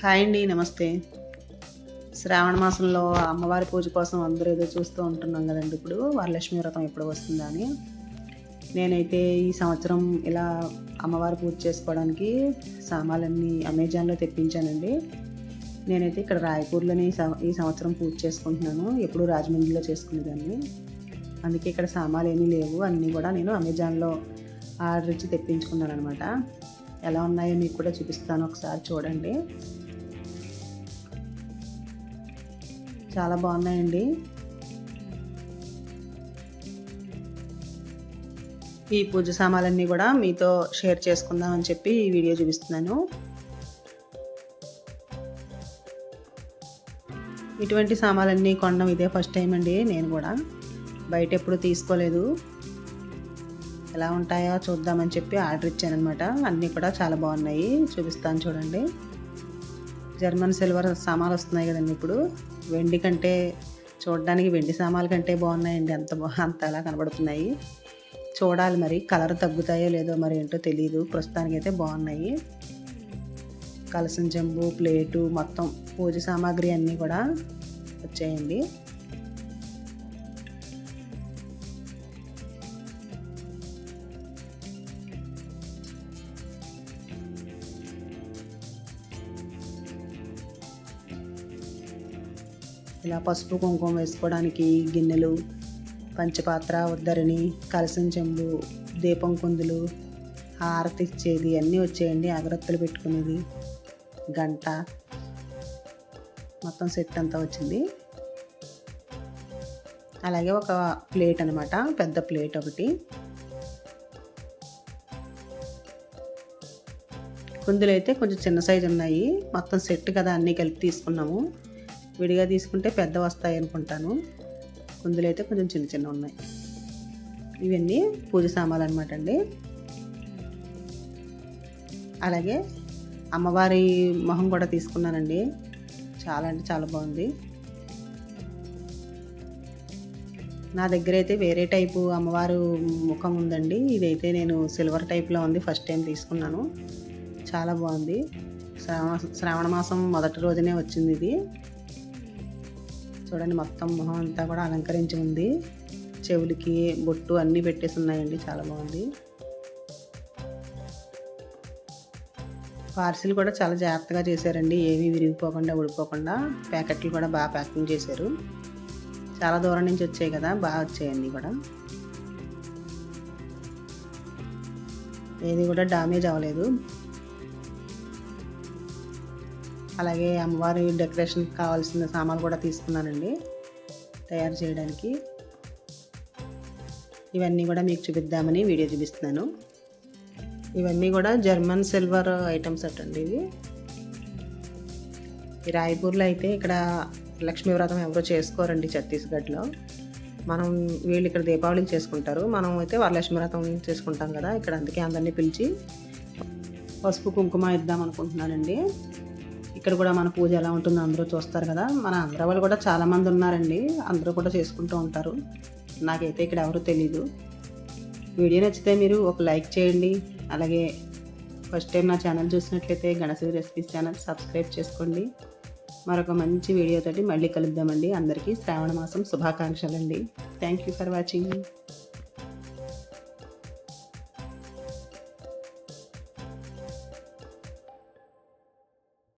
Hi అండి నమస్తే. శ్రావణ మాసంలో అమ్మవారి పూజ కోసం అందరూ ఏదో చూస్తూ ఉంటున్నాం కదండి ఇప్పుడు. వరలక్ష్మి వ్రతం ఎప్పుడు వస్తుందా అని. నేనైతే ఈ సంవత్సరం ఇలా అమ్మవారి పూజ చేసుకోవడానికి సామాన్లన్నీ అమెజాన్లో తెప్పించానండి. నేనైతే ఇక్కడ రాయపూర్లోనే ఈ ఈ సంవత్సరం పూజ చేసుకుంటున్నాను. ఎప్పుడు రాజమండ్రిలో చేసుకునేదాన్ని. అందుకే ఇక్కడ సామాన్లు ఏమీ లేవు. అన్నీ కూడా నేను అమెజాన్లో ఆర్డర్ ఇచ్చి తెప్పించుకున్నాను అనమాట ఎలా ఉన్నాయో మీకు కూడా చూపిస్తాను ఒకసారి చూడండి. చాలా బాగున్నాయండి. ఈ పూజ సామాన్లన్నీ కూడా మీతో షేర్ చేసుకుందాం అని చెప్పి ఈ వీడియో చూపిస్తున్నాను. ఇటువంటి సామాన్లన్నీ కొనడం ఇదే ఫస్ట్ టైం అండి నేను కూడా. బయట ఎప్పుడు తీసుకోలేదు. ఎలా ఉంటాయో చూద్దామని చెప్పి ఆర్డర్ ఇచ్చానమాట అన్నీ కూడా చాలా బాగున్నాయి. చూపిస్తాను చూడండి. జర్మన్ సిల్వర్ సామాన్లు వస్తున్నాయి కదండి ఇప్పుడు. వెండి కంటే చూడడానికి వెండి సామాన్లు కంటే బాగున్నాయండి. అంత అంత అలా కనబడుతున్నాయి. చూడాలి మరి కలర్ తగ్గుతాయో లేదో మరి ఏంటో తెలియదు ప్రస్తుతానికైతే బాగున్నాయి. కలసం జంబు ప్లేటు మొత్తం పూజ సామాగ్రి అన్నీ కూడా వచ్చాయండి. ఇలా పసుపు కుంకుమ వేసుకోవడానికి గిన్నెలు పంచపాత్ర ఉద్దరిని కలసం చెంబు దీపం కుందులు హారతి ఇచ్చేది అన్నీ వచ్చేయండి. అగరత్తులు పెట్టుకునేది గంట. మొత్తం సెట్ అంతా వచ్చింది. అలాగే ఒక ప్లేట్ అనమాట పెద్ద ప్లేట్ ఒకటి. కుందులు అయితే కొంచెం చిన్న సైజు ఉన్నాయి. మొత్తం సెట్ కదా అన్నీ కలిపి తీసుకున్నాము. విడిగా తీసుకుంటే పెద్ద వస్తాయి అనుకుంటాను. కుందులు అయితే కొంచెం చిన్న చిన్న ఉన్నాయి. ఇవన్నీ పూజ సామాన్లు అనమాట అండి. అలాగే అమ్మవారి మొహం కూడా తీసుకున్నానండి. చాలా అంటే చాలా బాగుంది. నా దగ్గర అయితే వేరే టైపు అమ్మవారు ముఖం ఉందండి. ఇదైతే నేను సిల్వర్ టైప్లో ఉంది ఫస్ట్ టైం తీసుకున్నాను. చాలా బాగుంది. శ్రావణ శ్రావణ మాసం మొదటి రోజునే వచ్చింది ఇది. చూడండి మొత్తం మొహం అంతా కూడా అలంకరించి ఉంది. చెవులకి బొట్టు అన్నీ పెట్టేసి ఉన్నాయండి చాలా బాగుంది. పార్సిల్ కూడా చాలా జాగ్రత్తగా చేశారండి ఏమీ విరిగిపోకుండా ఊడిపోకుండా. ప్యాకెట్లు కూడా బాగా ప్యాకింగ్ చేశారు. చాలా దూరం నుంచి వచ్చాయి కదా బాగా వచ్చాయండి కూడా. ఏది కూడా డామేజ్ అవ్వలేదు. అలాగే అమ్మవారి డెకరేషన్కి కావాల్సిన సామాన్లు కూడా తీసుకున్నానండి తయారు చేయడానికి. ఇవన్నీ కూడా మీకు చూపిద్దామని వీడియో చూపిస్తున్నాను. ఇవన్నీ కూడా జర్మన్ సిల్వర్ ఐటమ్స్ అటండి ఇవి. రాయపూర్లో అయితే ఇక్కడ లక్ష్మీ వ్రతం ఎవరో చేసుకోరండి ఛత్తీస్గఢ్లో. మనం వీళ్ళు ఇక్కడ దీపావళికి చేసుకుంటారు. మనం అయితే వరలక్ష్మి వ్రతం చేసుకుంటాం కదా ఇక్కడ అందుకే అందరినీ పిలిచి పసుపు కుంకుమ ఇద్దాం అనుకుంటున్నానండి. ఇక్కడ కూడా మన పూజ ఎలా ఉంటుందో అందరూ చూస్తారు కదా. మన ఆంధ్ర వాళ్ళు కూడా చాలామంది ఉన్నారండి. అందరూ కూడా చేసుకుంటూ ఉంటారు. నాకైతే ఇక్కడ ఎవరు తెలీదు. వీడియో నచ్చితే మీరు ఒక లైక్ చేయండి. అలాగే ఫస్ట్ టైం నా ఛానల్ చూసినట్లయితే గణశ్రీ రెసిపీస్ ఛానల్ సబ్స్క్రైబ్ చేసుకోండి. మరొక మంచి వీడియోతోటి మళ్ళీ కలుద్దామండి. అందరికీ శ్రావణ మాసం శుభాకాంక్షలు అండి థ్యాంక్ యూ ఫర్ వాచింగ్